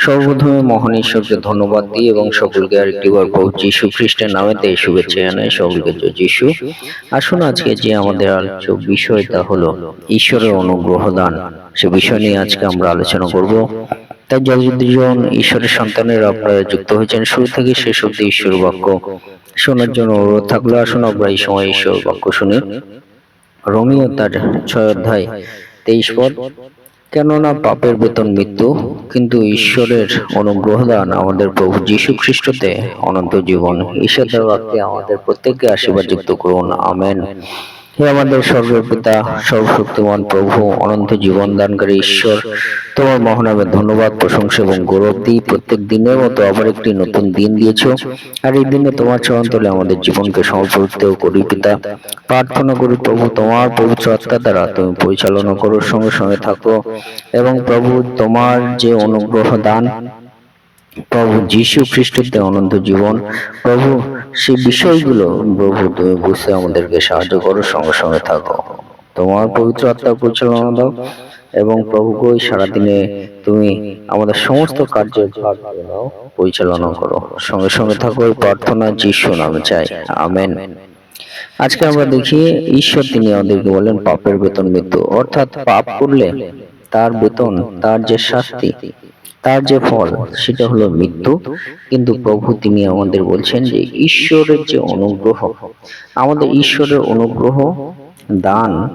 সর্বপ্রথমে মহান ঈশ্বরকে ধন্যবাদ দিই এবং সকলকে আরেকটিবার প্রভু যীশু খ্রিস্টের নামেতে শুভেচ্ছা জানাই। সকলকে জয় যীশু। আসুন আজকে যে আমাদের আলোচ্য বিষয়, তা হলো ঈশ্বরের অনুগ্রহ দান। সে বিষয় নিয়ে আজকে আমরা আলোচনা করব। তাই যতজন ঈশ্বরের সন্তানের আপনারা যুক্ত হয়েছেন, শুরু থেকে শেষ অব্দি ঈশ্বর বাক্য শোনার জন্য অনুরোধ থাকল। আসুন আমরা এই সময় ঈশ্বর বাক্য শুনি। রোমিও তার ছয় অধ্যায় তেইশ পদ। কেননা পাপের বেতন মৃত্যু, কিন্তু ঈশ্বরের অনুগ্রহ দান আমাদের প্রভু যীশু খ্রিস্টতে অনন্ত জীবন। ঈশ্বর বাক্যে আমাদের প্রত্যেককে আশীর্বাদ যুক্ত করুন। আমেন। হে আমাদের স্বর্গের পিতা সর্বশক্তিমান প্রভু, অনন্ত জীবন দানকারী ঈশ্বর, তোমার মহানামে ধন্যবাদ, প্রশংসা এবং গৌরব দিই। প্রত্যেক দিনের মতো আবার একটি নতুন দিন দিয়েছ। আর এই দিনে তোমার চরণ তলে আমাদের জীবনকে সমর্পিত করি পিতা। প্রার্থনা করি প্রভু, তোমার পবিত্র আত্মা দ্বারা তুমি পরিচালনা করো, সঙ্গে সঙ্গে থাকো। এবং প্রভু, তোমার যে অনুগ্রহ দান, প্রভু যীশু খ্রিস্টতে অনন্ত জীবন, প্রভু সেই বিষয়গুলো প্রভু তুমি বুঝতে আমাদেরকে সাহায্য করো, সঙ্গে সঙ্গে থাকো। তোমার পবিত্র আত্মার পরিচালনা দাও এবং প্রভুকে ওই সারাদিনে তুমি আমাদের সমস্ত কার্যের ভাগ করে নাও, পরিচালনা করো। সঙ্গে সঙ্গে থাকো এই প্রার্থনা যিশু নামে চাই। আমেন। আজকে আমরা দেখি ঈশ্বর তিনি আমাদেরকে বলেন পাপের বেতন মৃত্যু। অর্থাৎ পাপ করলে তার বেতন, তার যে শাস্তি তার যে ফল, সেটা হলো মৃত্যু। কিন্তু প্রভু তিনি আমাদের বলছেন যে ঈশ্বরের যে অনুগ্রহ, আমাদের ঈশ্বরের অনুগ্রহ, দান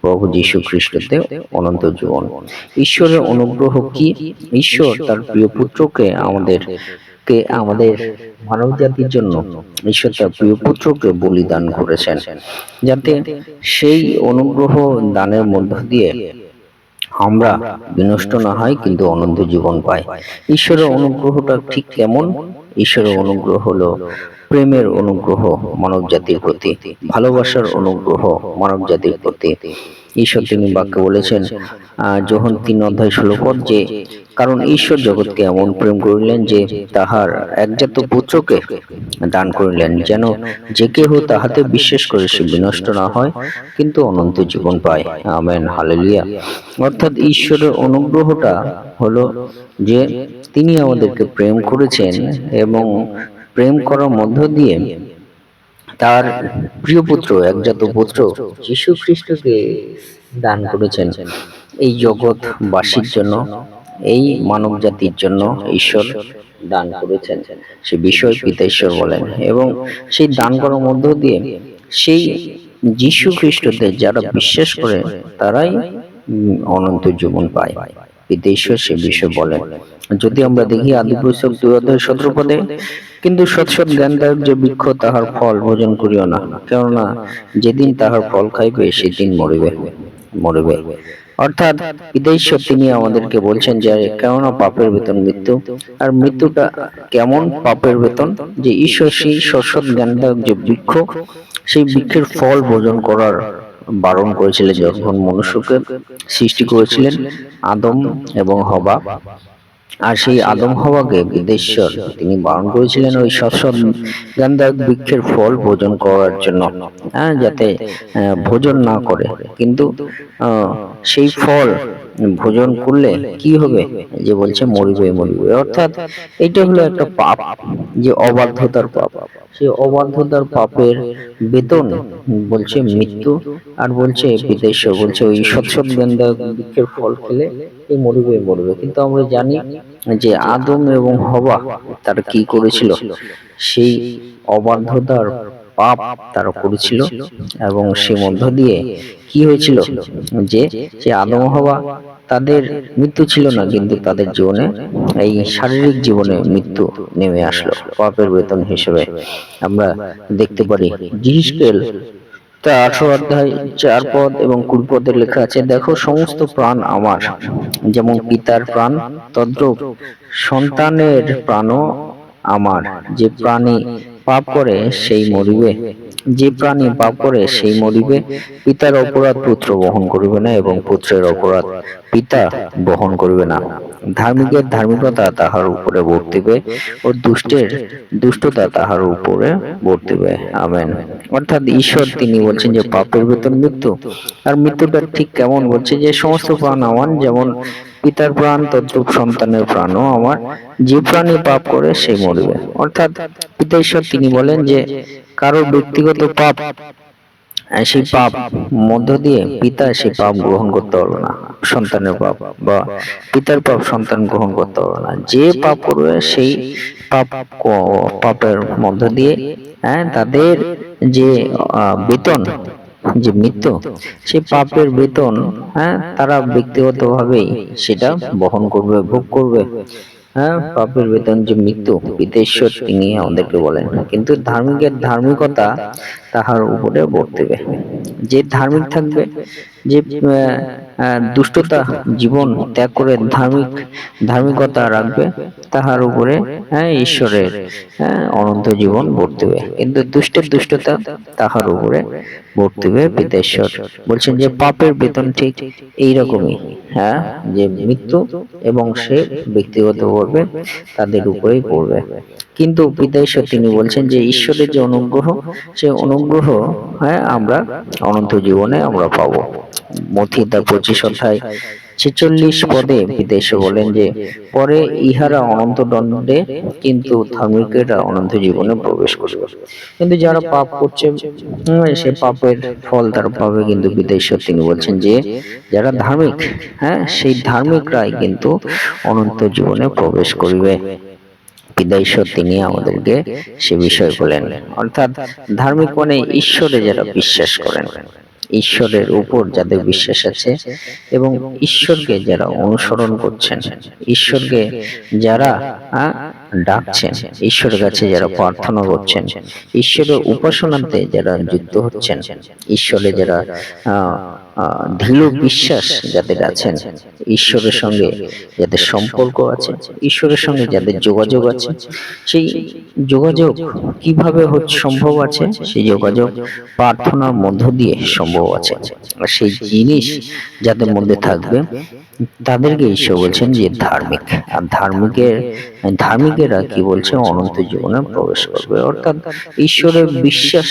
প্রভু যীশু খ্রিস্টতে অনন্ত জীবন। ঈশ্বরের অনুগ্রহ কি? ঈশ্বর তার প্রিয় পুত্রকে আমাদের কে আমাদের মানব জাতির জন্য ঈশ্বর তার প্রিয় পুত্রকে বলিদান করেছেন। যাতে সেই অনুগ্রহ দানের মধ্য দিয়ে আমরা বিনষ্ট না হয় কিন্তু অনন্ত জীবন পাই। ঈশ্বরের অনুগ্রহটা ঠিক কেমন? ঈশ্বরের অনুগ্রহ হলো প্রেমের অনুগ্রহ মানব জাতির প্রতি। ভালোবাসার অনুগ্রহ মানব জাতির প্রতি। ঈশ্বর তিনি বাক্য বলেছেন যোহন তিন অধ্যায় ষোলো পদ যে কারণ ঈশ্বর জগৎকে এমন প্রেম করিলেন যে তাহার একজাত পুত্রকে দান করিলেন যেন যে কেহ তাহাতে বিশ্বাস করে সে বিনষ্ট না হয় কিন্তু অনন্ত জীবন পায়। Amen hallelujah. অর্থাৎ ঈশ্বরের অনুগ্রহটা হলো যে তিনি আমাদেরকে প্রেম করেছেন এবং প্রেম করার মধ্য দিয়ে তার প্রিয় পুত্র একজাত পুত্র যীশু খ্রিস্টকে দান করেছেন। এই জগৎবাসীর জন্য এই মানব জাতির জন্য ঈশ্বর দান করেছেন। সে বিষয় পিতা ঈশ্বর বলেন এবং সেই দান করার মধ্য দিয়ে সেই যীশু খ্রিস্টতে যারা বিশ্বাস করে তারাই অনন্ত জীবন পায়। ঈশ্বর সে বিষয় বলেন। যদি আমরা দেখি আদি পুস্তক দুই অধ্যায় সতেরো পদে, কিন্তু সৎ সৎ জ্ঞানদায়ক যে বৃক্ষ, তাহার ফল ভোজন করিও না, কেননা যেদিন তাহার ফল খাইবে, সেদিন মরিবে মরিবে। অর্থাৎ বিদেশ্বর তিনি আমাদেরকে বলছেন যে কেননা পাপের বেতন মৃত্যু, আর মৃত্যুটা কেমন পাপের বেতন? যে ঈশ্বর সেই সৎ জ্ঞানদায়ক যে বৃক্ষ, সেই বৃক্ষের ফল ভোজন করার বারণ করেছিলেন যখন মনুষ্যকে সৃষ্টি করেছিলেন আদম এবং হবা। আর সেই আদম হওয়াকে বিদেশ্বর তিনি বারণ করেছিলেন ওই সৎসৎ জ্ঞানদায়ক বৃক্ষের ফল ভোজন করার জন্য হ্যাঁ যাতে ভোজন না করে। কিন্তু সেই ফল ভোজন করলে কি হবে? যে বলছে মরিবে মরিবে। অর্থাৎ এটা হলো একটা পাপ, যে অবাধ্যতার পাপ। সেই অবাধ্যতার পাপের বেতন বলছে মৃত্যু আর বলছে বিদেশ। বলছে ওই সৎসৎ গেন্দা বৃক্ষের ফল খেলে এই মরবে মরবে। কিন্তু আমরা জানি যে আদম এবং হবা তার কি করেছিল? সেই অবাধ্যতার পাপ তারা করেছিল এবং সে মধ্য দিয়ে কি হয়েছিল? যে যে আদম হওয়া তাদের মৃত্যু ছিল না কিন্তু তাদের জীবনে এই শারীরিক জীবনে মৃত্যু নেমে আসলো পাপের বেতন হিসেবে। আমরা দেখতে পারি জিহিসকেল তা আঠারো অধ্যায় চার পদ এবং কুড়ি পদের লেখা আছে দেখো সমস্ত প্রাণ আমার যেমন পিতার প্রাণ তদ্রূপ সন্তানের প্রাণও আমার। যে প্রাণী পাপ করে সেই মরিবে। যে প্রাণী পাপ করে সেই মরিবে পিতার অপরাধ পুত্র বহন করিবে না এবং পুত্রের অপরাধ পিতা বহন করিবে না। ধার্মিকের ধার্মিকতা তাহার উপরে বর্তিবে ও দুষ্টের দুষ্টতা তাহার উপরে বর্তিবে। আমেন। অর্থাৎ ঈশ্বর তিনি বলছেন যে পাপের বেতন মৃত্যু আর মৃত্যুটা ঠিক কেমন? বলছে যে সমস্ত প্রাণ আমান যেমন পিতার প্রাণ, তদ্রূপ সন্তানের প্রাণও আমার। যে প্রাণী পাপ করে, সে মরবে। অর্থাৎ পিতা ঈশ্বর তিনি বলেন যে কারও ব্যক্তিগত পাপ সেই পাপ মধ্য দিয়ে পিতা সেই পাপ গ্রহণ করতে পারবে না, সন্তানের পাপ বা পিতার পাপ সন্তান গ্রহণ করতে পারবে না। যে পাপ করবে, সেই পাপ পাপের মধ্য দিয়ে হ্যাঁ তাদের যে বেতন যে মৃত্যু সে পাপের বেতন হ্যাঁ তারা ব্যক্তিগতভাবেই সেটা বহন করবে ভোগ করবে। হ্যাঁ পাপের বেতন যে মৃত্যু পিতেশ্বর তিনি আমাদেরকে বলেন। কিন্তু ধার্মিকের ধার্মিকতা তাহার উপরে বর্তিবে। যে ধার্মিক থাকবে যে দুষ্টতা জীবন ত্যাগ করে ধার্মিক, ধার্মিকতা রাখবে, তাহার উপরে হ্যাঁ ঈশ্বরের হ্যাঁ অনন্ত জীবন বর্তিবে। কিন্তু দুষ্টের দুষ্টতা তাহার উপরে বর্তিবে পিতেশ্বর। বলছেন যে, পাপের বেতন ঠিক এইরকমই হ্যাঁ যে মৃত্যু এবং সে ব্যক্তিগত করবে, তাদের উপরেই পড়বে। কিন্তু পিতা তিনি বলছেন যে, ঈশ্বরের যে অনুগ্রহ, সে অনুগ্রহ হ্যাঁ আমরা অনন্ত জীবনে আমরা পাবো। মথি তার পঁচিশ অধ্যায় ছেচল্লিশ পদে ঈশ্বর বলেন যে, পরে ইহারা অনন্ত দণ্ডে কিন্তু ধার্মিকেরা অনন্ত জীবনে প্রবেশ করবে। কিন্তু যারা পাপ করছে সে পাপের ফল তারা পাবে। কিন্তু ঈশ্বর তিনি বলছেন যে, যারা ধার্মিক হ্যাঁ সেই ধার্মিকরাই কিন্তু অনন্ত জীবনে প্রবেশ করিবে। পিতা তিনি আমাদেরকে সে বিষয় বলেন, অর্থাৎ ধার্মিক মানে ঈশ্বরে যারা বিশ্বাস করেন। ঈশ্বরের উপর যাদের বিশ্বাস আছে এবং ঈশ্বরকে যারা অনুসরণ করছেন, ঈশ্বরকে যারা ডাকছেন, ঈশ্বরের কাছে যারা প্রার্থনা করছেন, ঈশ্বরের উপাসনাতে যারা যুক্ত হচ্ছেন, ঈশ্বরে যারা দৃঢ় বিশ্বাস যাদের আছেন ঈশ্বরের সঙ্গে যাদের সম্পর্ক আছে ঈশ্বরের সঙ্গে যাদের যোগাযোগ আছে সেই যোগাযোগ কীভাবে সম্ভব আছে সেই যোগাযোগ প্রার্থনার মধ্য দিয়ে সম্ভব আছে। আর সেই জিনিস যাদের মধ্যে থাকবে তাদেরকে ঈশ্বর বলছেন যে ধার্মিক। আর ধার্মিকের ধার্মিকেরা কি বলছে? অনন্ত জীবনে প্রবেশ করবে। অর্থাৎ ঈশ্বরের বিশ্বাস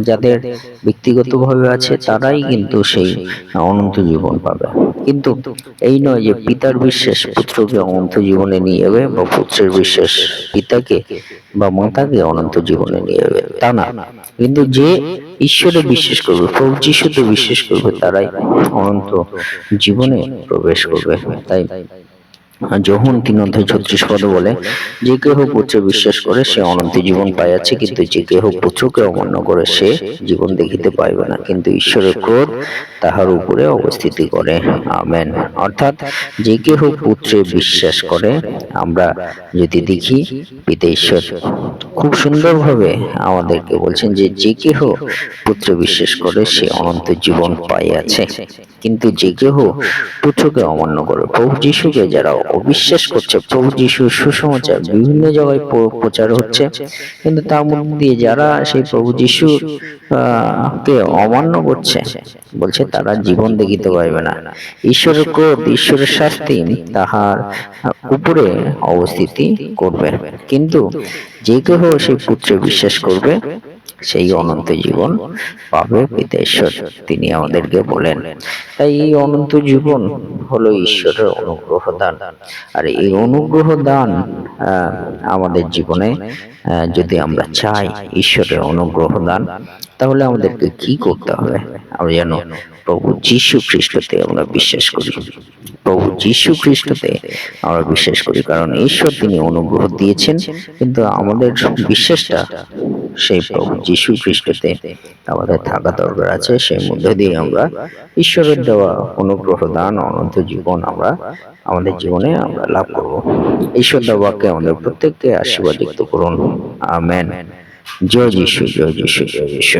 যাদের ব্যক্তিগতভাবে আছে, তারাই কিন্তু সেই অনন্ত জীবন পাবে। কিন্তু এই নয় যে পিতার বিশ্বাস, পুত্রকে অনন্ত জীবনে নিয়ে যাবে বা পুত্রের বিশ্বাস পিতাকে বা মাতাকে অনন্ত জীবনে নিয়ে যাবে, তা না। কিন্তু যে ঈশ্বরে বিশ্বাস করবে, প্রভু যিশুতে বিশ্বাস করবে, তারাই অনন্ত জীবনে প্রবেশ করবে, তাই যখন তিন অধ্যায় ছত্রিশ পদ বলে, যে কেহ পুত্রে বিশ্বাস করে, সে অনন্ত জীবন পাইয়াছে, কিন্তু যে কেহ পুত্রকে অমান্য করে, সে জীবন দেখিতে পাইবে না, কিন্তু ঈশ্বরের ক্রোধ তাহার উপরে অবস্থিতি করে। আমেন। অর্থাৎ, যে কেহ পুত্রে বিশ্বাস করে, আমরা যদি দেখি, পিতা ঈশ্বর খুব সুন্দরভাবে আমাদেরকে বলছেন যে যে কেহ পুত্রে বিশ্বাস করে, সে অনন্ত জীবন পাইয়াছে। কিন্তু যে কেহ পুত্রকে অমান্য করে, প্রভু যিশুকে যারা অবিশ্বাস করছে, প্রভু যিশুর সুসমাচার বিভিন্ন জায়গায় প্রচার হচ্ছে। কিন্তু তার মধ্যে দিয়ে যারা সেই প্রভু যিশু কে অমান্য করছে, বলছে তারা জীবন দেখিতে পারবে না। ঈশ্বরের ক্রোধ, ঈশ্বরের শাস্তি তাহার উপরে অবস্থিতি করবে। কিন্তু যে কেহ সেই পুত্রে বিশ্বাস করবে সেই অনন্ত জীবন পাবে পিতা ঈশ্বর তিনি আমাদেরকে বলেন, তাই এই অনন্ত জীবন হলো ঈশ্বরের অনুগ্রহ দান। আর এই অনুগ্রহ দান আমাদের জীবনে যদি আমরা চাই ঈশ্বরের অনুগ্রহ দান তাহলে আমাদেরকে কি করতে হবে? আমরা যেন প্রভু যীশু খ্রিস্টতে আমরা বিশ্বাস করি। প্রভু যীশু খ্রিস্টতে আমরা বিশ্বাস করি। কারণ ঈশ্বর তিনি অনুগ্রহ দিয়েছেন। কিন্তু আমাদের বিশ্বাসটা সেই প্রভু যীশু খ্রিস্টতে আমাদের থাকা দরকার আছে। সেই মধ্যে দিয়ে আমরা ঈশ্বরের দেওয়া অনুগ্রহ দান অনন্ত জীবন আমরা আমাদের জীবনে আমরা লাভ করব। ঈশ্বর দেওয়াকে আমাদের প্রত্যেককে আশীর্বাদ করুন। আমেন। জয় যিশু জয় যিশু জয় যিশু